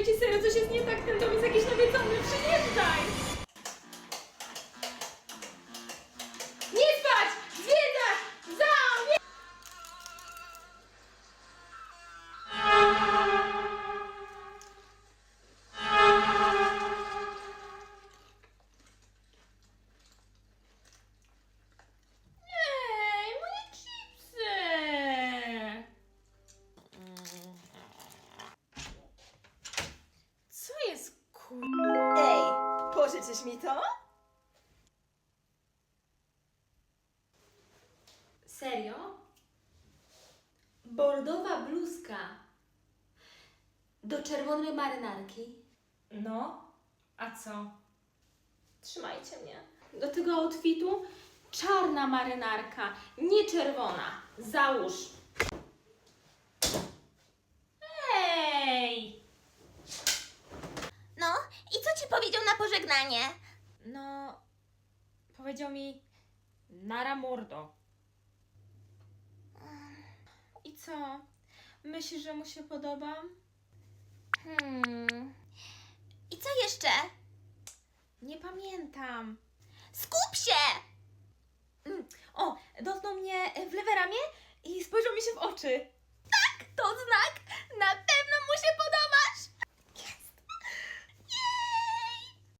which is a pożyczysz mi to? Serio? Bordowa bluzka. Do czerwonej marynarki. No, a co? Trzymajcie mnie. Do tego outfitu czarna marynarka, nie czerwona. Załóż. Ej! No, i co ci powiedział na pożegnanie? No, powiedział mi nara mordo. I co? Myślisz, że mu się podobam? Hmm. I co jeszcze? Nie pamiętam. Skup się! Mm, O, dotknął mnie w lewe ramię i spojrzał mi się w oczy.